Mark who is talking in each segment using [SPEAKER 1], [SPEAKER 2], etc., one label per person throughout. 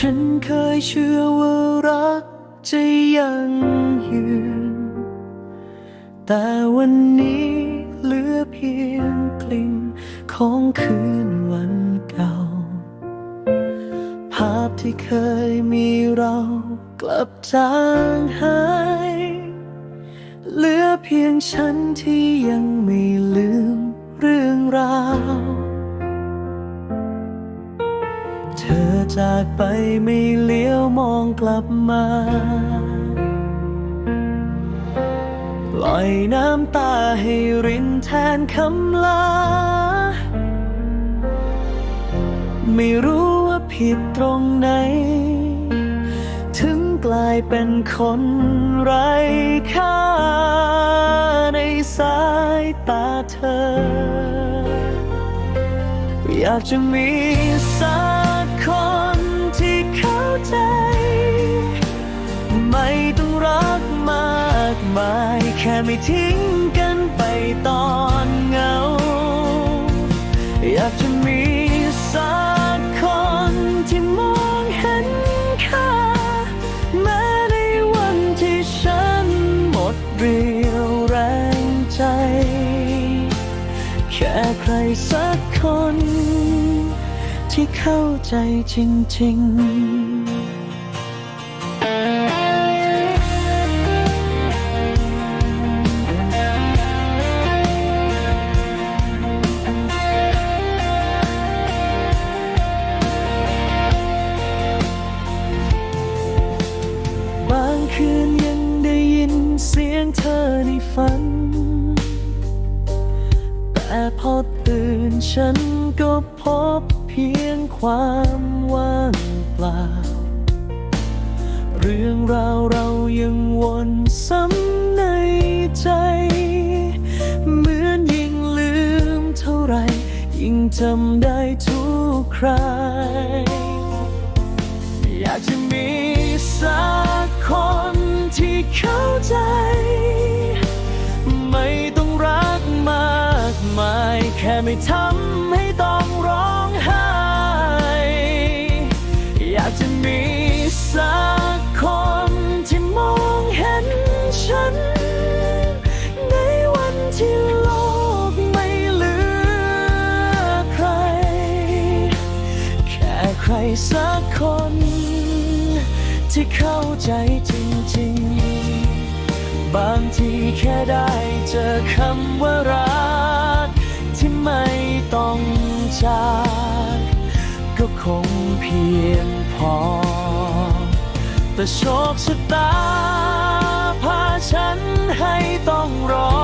[SPEAKER 1] ฉันเคยเชื่อว่ารักจะยังยืน แต่วันนี้เหลือเพียงกลิ่นของคืนวันเก่า ภาพที่เคยมีเรากลับจางหาย เหลือเพียงฉันที่ยังไม่ลืมเรื่องราว ไปไม่เลี้ยวมองกลับมา ปล่อยน้ำตาให้รินแทนคำลา ไม่รู้ว่าผิดตรงไหน ถึงกลายเป็นคนไร้ค่าในสายตาเธอ อยากจะมีสักคนากมายแค่ไม่ทิ้งกันไปตอนเหงา อยากจะมีสักคนที่มองเห็นค่าแม้ในวันที่ฉันหมดเรี่ยวแรงใจ แค่ใครสักคน ที่เข้าใจจริง ๆ ธอในฝัน แต่พอตื่นฉันก็พบเพียงความว่างเปล่า เรื่องราวเรายังวนซ้ำในใจ เหมือนยิ่งลืมเท่าไร ยิ่งจำได้ทุกคราอยากจะมี ทำให้ต้องร้องไห้ อยากจะมีสักคนที่มองเห็นฉัน ในวันที่โลกไม่เหลือใคร แค่ใครสักคน ที่เข้าใจจริงๆ บางทีแค่ได้เจอคำว่ารัก ไม่ต้องจาก ก็คงเพียงพอ แต่โชคชะตาพาฉันให้ต้องรอ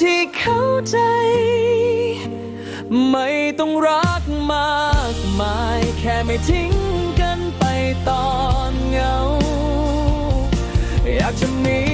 [SPEAKER 1] ที่เข้าใจ ไม่ต้องรักมากมาย แค่ไม่ทิ้งกันไปตอนเหงา อยากจะมี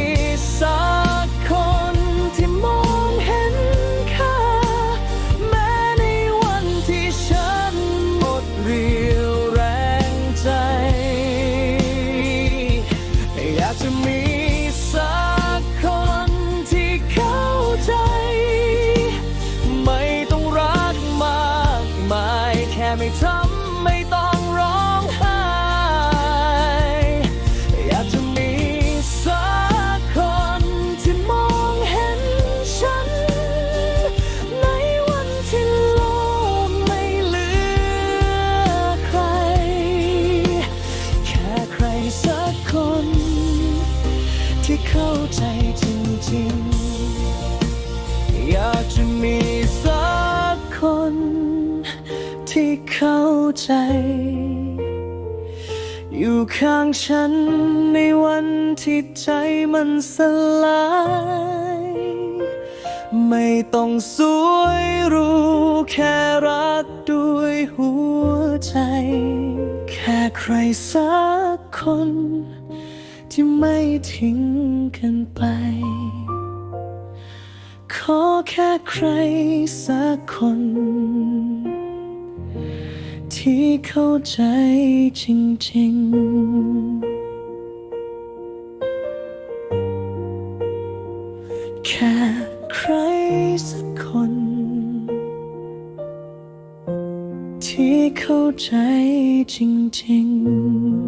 [SPEAKER 1] ไม่ทำไม่ต้องร้องไห้ อยากจะมีสักคนที่มองเห็นฉัน ในวันที่โลกไม่เหลือใคร แค่ใครสักคน ที่เข้าใจจริงๆ อยากจะมีสักคน ที่เข้าใจ อยู่ข้างฉันในวันที่ใจมันสลาย ไม่ต้องสวยรู้แค่รักด้วยหัวใจ แค่ใครสักคน ที่ไม่ทิ้งกันไปขอแค่ใครสักคน ที่เข้าใจจริงๆ แค่ใครสักคน ที่เข้าใจจริงๆ